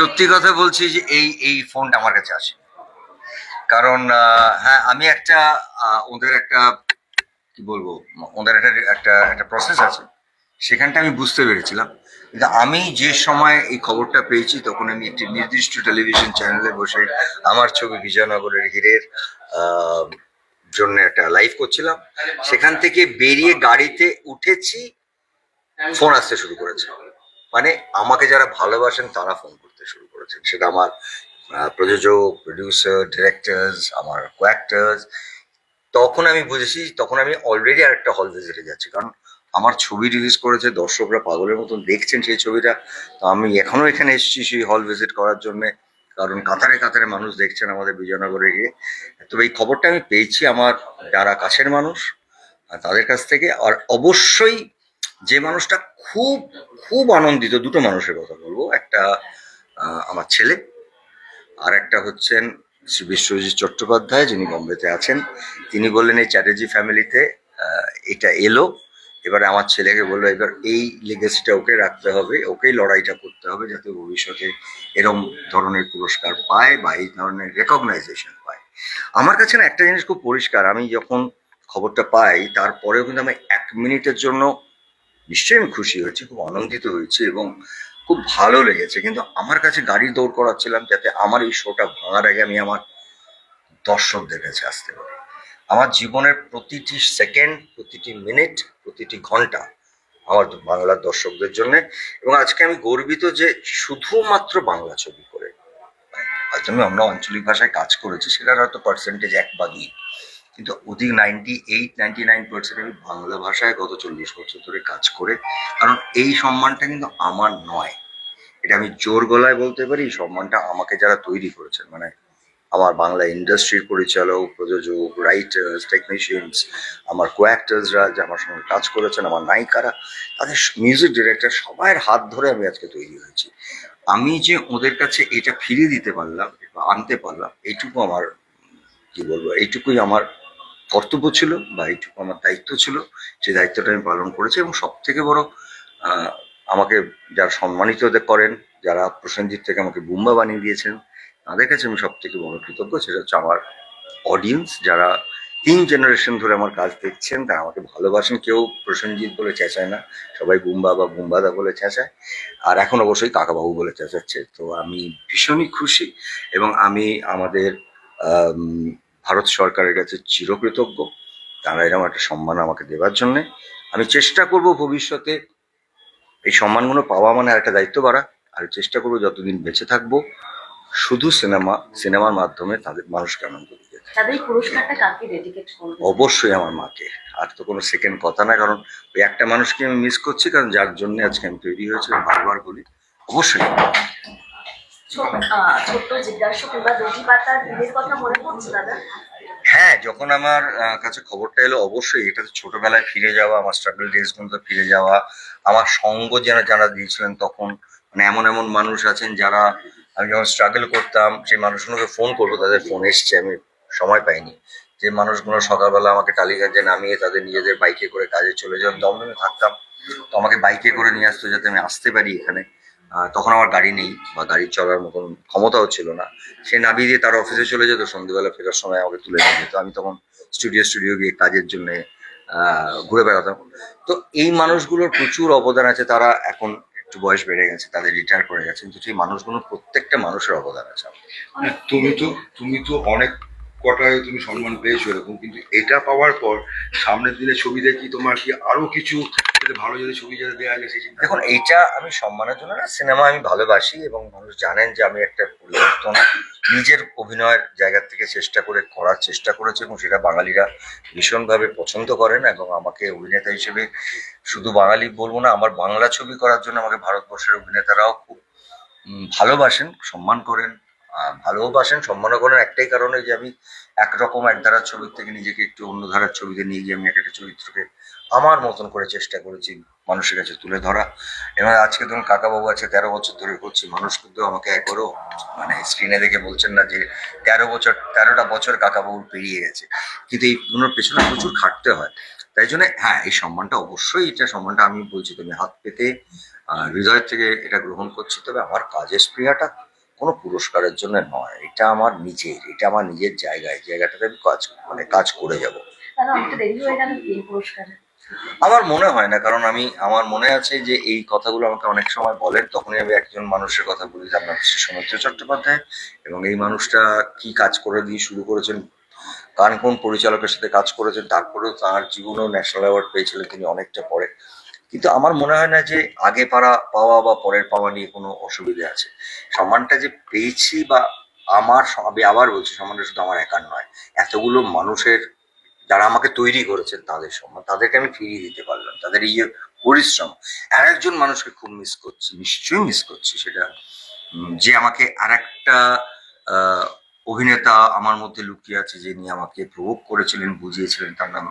সত্যি কথা বলছি যে এই এই ফোনটা আমার কাছে আসে। কারণ হ্যাঁ আমি একটা ওদের একটা, কি বলব, ওদের একটা একটা একটা প্রসেস আছে। সেখানটা আমি বুঝতে পেরেছিলাম। কিন্তু আমি যে সময় এই খবরটা পেয়েছি, তখন আমি একটি নির্দিষ্ট টেলিভিশন চ্যানেলে বসে আমার ছবি বিজয়নগরের হীরের জন্য একটা লাইভ করছিলাম। সেখান থেকে বেরিয়ে গাড়িতে উঠেছি ফোন আসতে শুরু করেছে। মানে আমাকে যারা ভালোবাসেন তারা ফোন শুরু করেছেন সেটা আমার প্রযোজক প্রডিউসার ডিরেক্টার্স আমার কোয়াক্টার্স তখন আমি বুঝেছি, তখন আমি অলরেডি আরেকটা হল ভিজিটে যাচ্ছি। কারণ আমার ছবি রিলিজ করেছে, দর্শকরা পাগলের মতন দেখছেন সেই ছবিটা। তো আমি এখনও এখানে এসেছি সেই হল ভিজিট করার জন্য, কারণ কাতারে কাতারে মানুষ দেখছেন আমাদের বিজয়নগরে গিয়ে। তবে এই খবরটা আমি পেয়েছি আমার যারা কাছের মানুষ তাদের কাছ থেকে। আর অবশ্যই যে মানুষটা খুব খুব আনন্দিত, দুটো মানুষের কথা বলব। একটা আমার ছেলে। আর একটা হচ্ছেন শ্রী বিশ্বজিৎ চট্টোপাধ্যায়, যিনি বম্বেতে আছেন। তিনি বললেন, এই চ্যাটার্জি ফ্যামিলিতে এটা এলো। এবারে আমার ছেলেকে বলল, এবার এই লেগেসিটা ওকে রাখতে হবে। ওকেই লড়াইটা করতে হবে যাতে ভবিষ্যতে এরম ধরনের পুরস্কার পায় বা এই ধরনের রেকগনাইজেশন পায়। আমার কাছে না একটা জিনিস খুব পরিষ্কার। আমি যখন খবরটা পাই, তারপরেও কিন্তু আমি এক মিনিটের জন্য নিশ্চয়ই আমি খুশি হয়েছি, খুব আনন্দিত হয়েছি এবং খুব ভালো লেগেছে। কিন্তু আমার কাছে গাড়ি দৌড় করাচ্ছিলাম যাতে আমার এই শোটা ভাঙার আগে আমি আমার দর্শকদের কাছে আসতে পারি। আমার জীবনের প্রতিটি সেকেন্ড, প্রতিটি মিনিট, প্রতিটি ঘণ্টা আমার বাংলার দর্শকদের জন্য এবং আজকে আমি গর্বিত যে শুধুমাত্র বাংলা ছবি করে। হয়তো আমি অন্য আঞ্চলিক ভাষায় কাজ করেছি, সেটার হয়তো পার্সেন্টেজ এক বা দুই। কিন্তু অধিক ninety eight ninety nine percent আমি বাংলা ভাষায় গত চল্লিশ বছর ধরে কাজ করে, কারণ এই সম্মানটা কিন্তু আমার নয়। এটা আমি জোর গলায় বলতে পারি সম্মানটা আমাকে যারা তৈরি করেছেন মানে আমার বাংলা ইন্ডাস্ট্রির পরিচালক, প্রযোজক রাইটার্স টেকনিশিয়ানস আমার কোয়াক্টার্সরা যে আমার সঙ্গে কাজ করেছেন, আমার নায়িকারা, তাদের মিউজিক ডিরেক্টর সবার হাত ধরে আমি আজকে তৈরি হয়েছি। আমি যে ওদের কাছে এটা ফিরিয়ে দিতে পারলাম বা আনতে পারলাম এইটুকু আমার, কি বলব এইটুকুই আমার কর্তব্য ছিল বা এইটুকু আমার দায়িত্ব ছিল সেই দায়িত্বটা আমি পালন করেছি এবং সব থেকে বড় আমাকে যারা সম্মানিত করেন যারা প্রসেনজিৎ থেকে আমাকে বুম্বা বানিয়ে দিয়েছেন তাদের কাছে আমি সব থেকে বড় কৃতজ্ঞ। সেটা হচ্ছে আমার অডিয়েন্স যারা তিন জেনারেশন ধরে আমার কাজ দেখছেন তারা আমাকে ভালোবাসেন। কেউ প্রসেনজিৎ বলে চেঁচায় না সবাই বুম্বা বা বুম্বাদা বলে চেঁচায়। আর এখন অবশ্যই কাকাবাবু বলে চেঁচাচ্ছে। তো আমি ভীষণই খুশি এবং আমি আমাদের আম, ভারত সরকারের কাছে চিরকৃতজ্ঞ। তারা এরকম একটা সম্মান আমাকে দেওয়ার জন্যে আমি চেষ্টা করব ভবিষ্যতে এই সম্মানগুলো পাওয়া মানে একটা দায়িত্ব বাড়া। আর চেষ্টা করব যতদিন বেঁচে থাকব শুধু সিনেমা সিনেমার মাধ্যমে তাদের মানুষকে আনন্দ দিতে অবশ্যই আমার মাকে। আর তো কোনো সেকেন্ড কথা না কারণ ওই একটা মানুষকে আমি মিস করছি কারণ যার জন্য আজকে আমি তৈরি হয়েছি বারবার বলি অবশ্যই। হ্যাঁ যখন আমার কাছে খবরটা এলো, অবশ্যই এটা তো ছোটবেলায় ফিরে যাওয়া, আমার স্ট্রাগল ডেজ গুলোতে ফিরে যাওয়া, আমার সঙ্গ যারা যারা দিয়েছিলেন তখন মানে এমন এমন মানুষ আছেন যারা আমি যখন স্ট্রাগল করতাম, সেই মানুষগুলোকে ফোন করব, তাদের ফোন এসছে, আমি সময় পাইনি। যে মানুষগুলো সকালবেলা আমাকে টালিগঞ্জে নামিয়ে তাদের নিজেদের বাইকে করে কাজে চলে যাওয়ার দমদমে থাকতাম, তো আমাকে বাইকে করে নিয়ে আসতো যাতে আমি আসতে পারি এখানে। তখন আমার গাড়ি নেই বা গাড়ি চলার মতন ক্ষমতাও ছিল না। সে নামিয়ে দিয়ে তার অফিসে চলে যেত সন্ধ্যেবেলা ফেরার সময় আমাকে তুলে নিয়ে যেত। আমি তখন স্টুডিও স্টুডিও গিয়ে কাজের জন্য ঘুরে বেড়াতাম। তো এই মানুষগুলোর প্রচুর অবদান আছে, তারা এখন একটু বয়স বেড়ে গেছে, তাদের রিটায়ার করে গেছে কিন্তু সেই মানুষগুলোর প্রত্যেকটা মানুষের অবদান আছে তুমি তো তুমি তো অনেক কটায় তুমি সম্মান পেয়েছ এরকম কিন্তু এটা পাওয়ার পর সামনের দিনে ছবি দেখি তোমার কি আরও কিছু ভালো যদি ছবি যাতে দেওয়া গেছে দেখুন এইটা আমি সম্মানের জন্য না সিনেমা আমি ভালোবাসি এবং মানুষ জানেন যে আমি একটা পরিবর্তন নিজের অভিনয়ের জায়গা থেকে চেষ্টা করে করার চেষ্টা করেছি এবং সেটা বাঙালিরা ভীষণভাবে পছন্দ করেন এবং আমাকে অভিনেতা হিসেবে শুধু বাঙালি বলব না আমার বাংলা ছবি করার জন্য আমাকে ভারতবর্ষের অভিনেতারাও খুব ভালোবাসেন সম্মান করেন। ভালোবাসেন সম্মান করেন। একটাই কারণে যে আমি একরকম এক ধারার ছবির থেকে নিজেকে একটু অন্য ধারার ছবিতে নিয়ে গিয়ে আমি এক একটা চরিত্রকে আমার মতন করে চেষ্টা করেছি মানুষের কাছে তুলে ধরা। এবং আজকে ধরুন কাকাবাবু আছে, তেরো বছর ধরে করছি। মানুষ কিন্তু আমাকে একবারও মানে স্ক্রিনে দেখে বলছেন না যে তেরো বছর, তেরোটা বছর কাকাবাবুর পেরিয়ে গেছে। কিন্তু এই পুনর পেছনে প্রচুর খাটতে হয়। তাই জন্য হ্যাঁ এই সম্মানটা অবশ্যই, এটা সম্মানটা আমি বলছি, তুমি হাত পেতে হৃদয়ের থেকে এটা গ্রহণ করছি। তবে আমার কাজের স্প্রিয়াটা কোনো পুরস্কারের জন্য নয়। এটা আমার নিজের এটা আমার নিজের জায়গায় জায়গাটাতে আমি কাজ মানে কাজ করে যাব। আমার মনে হয় না কারণ আমি আমার মনে আছে যে এই কথাগুলো আমাকে অনেক সময় বলেন তখনই আমি একজন মানুষের কথা বলি যে আপনার হচ্ছে সৌমিত্র চট্টোপাধ্যায় এবং এই মানুষটা কি কাজ করে দিয়ে শুরু করেছেন কান কোন পরিচালকের সাথে কাজ করেছেন তারপরেও তার জীবনেও ন্যাশনাল অ্যাওয়ার্ড পেয়েছিলেন তিনি অনেকটা পরে। কিন্তু আমার মনে হয় না যে আগে পারা পাওয়া বা পরের পাওয়া নিয়ে কোনো অসুবিধা আছে। সম্মানটা যে পেয়েছি বা আমার আমি আবার বলছি, সম্মানটা শুধু আমার একার নয়। এতগুলো মানুষের যারা আমাকে তৈরি করেছেন তাদের সম্মান, তাদেরকে আমি ফিরিয়ে দিতে পারলাম। তাদের এই যে পরিশ্রম, আর একজন মানুষকে খুব মিস করছি, নিশ্চয়ই মিস করছি সেটা যে আমাকে আর একটা অভিনেতা আমার মধ্যে লুকিয়ে আছে, যিনি আমাকে প্রভোগ করেছিলেন, বুঝিয়েছিলেন, তার নাম